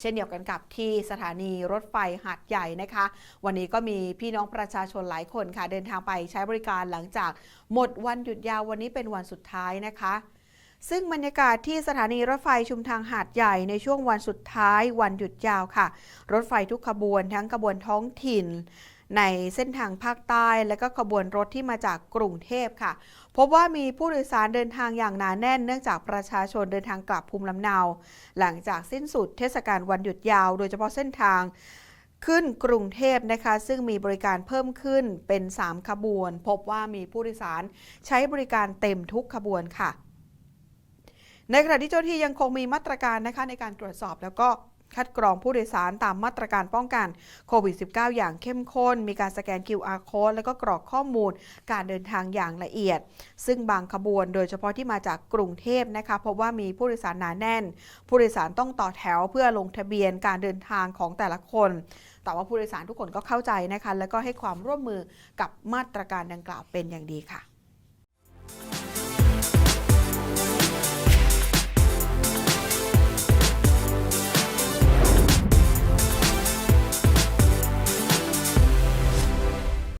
เช่นเดียวกันกับที่สถานีรถไฟหาดใหญ่นะคะ วันนี้ก็มีพี่น้องประชาชนหลายคนค่ะ เดินทางไปใช้บริการหลังจาก หมดวันหยุดยาววันนี้เป็นวันสุดท้ายนะคะ ซึ่งบรรยากาศที่สถานีรถไฟชุมทางหาดใหญ่ในช่วงวันสุดท้าย วันหยุดยาวค่ะ รถไฟทุกขบวนทั้งขบวนท้องถิ่น ในเส้นทางภาคใต้ และก็ขบวนรถที่มาจากกรุงเทพค่ะ พบว่ามีผู้โดยสารเดินทางอย่างหนาแน่น เนื่องจากประชาชนเดินทางกลับภูมิลำเนา หลังจากสิ้นสุดเทศกาลวันหยุดยาว โดยเฉพาะเส้นทางขึ้นกรุงเทพนะคะ ซึ่งมีบริการเพิ่มขึ้นเป็น 3 ขบวน พบว่ามีผู้โดยสารใช้บริการเต็มทุกขบวนค่ะ ในขณะที่เจ้าที่ยังคงมีมาตรการนะคะในการตรวจสอบแล้วก็ คัดกรองผู้โดยสารตามมาตรการป้องกันโควิด -19 อย่างเข้มข้น มีการสแกน QR code แล้วก็กรอกข้อมูลการเดินทางอย่างละเอียด ซึ่งบางขบวนโดยเฉพาะที่มาจากกรุงเทพนะคะพบว่ามีผู้โดยสารหนาแน่น ผู้โดยสารต้องต่อแถวเพื่อลงทะเบียนการเดินทางของแต่ละคน แต่ว่าผู้โดยสารทุกคนก็เข้าใจนะคะ แล้วก็ให้ความร่วมมือกับมาตรการดังกล่าวเป็นอย่างดีค่ะ